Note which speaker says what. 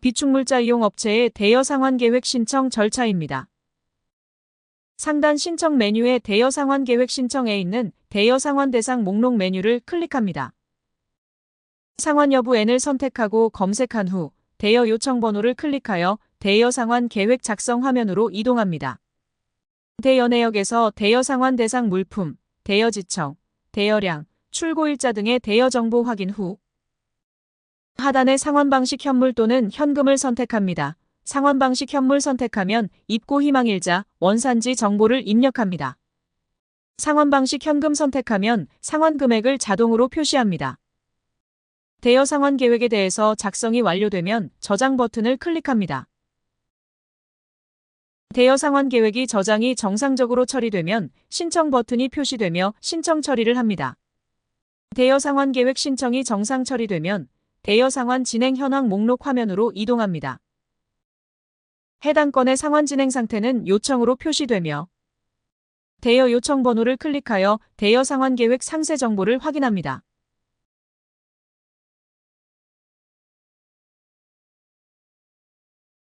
Speaker 1: 비축물자 이용 업체의 대여 상환 계획 신청 절차입니다. 상단 신청 메뉴의 대여 상환 계획 신청에 있는 대여 상환 대상 목록 메뉴를 클릭합니다. 상환 여부N을 선택하고 검색한 후 대여 요청 번호를 클릭하여 대여 상환 계획 작성 화면으로 이동합니다. 대여 내역에서 대여 상환 대상 물품, 대여 지청, 대여량, 출고일자 등의 대여 정보 확인 후 하단의 상환 방식 현물 또는 현금을 선택합니다. 상환 방식 현물 선택하면 입고 희망일자, 원산지 정보를 입력합니다. 상환 방식 현금 선택하면 상환 금액을 자동으로 표시합니다. 대여 상환 계획에 대해서 작성이 완료되면 저장 버튼을 클릭합니다. 대여 상환 계획이 저장이 정상적으로 처리되면 신청 버튼이 표시되며 신청 처리를 합니다. 대여 상환 계획 신청이 정상 처리되면 대여 상환 진행 현황 목록 화면으로 이동합니다. 해당 건의 상환 진행 상태는 요청으로 표시되며 대여 요청 번호를 클릭하여 대여 상환 계획 상세 정보를 확인합니다.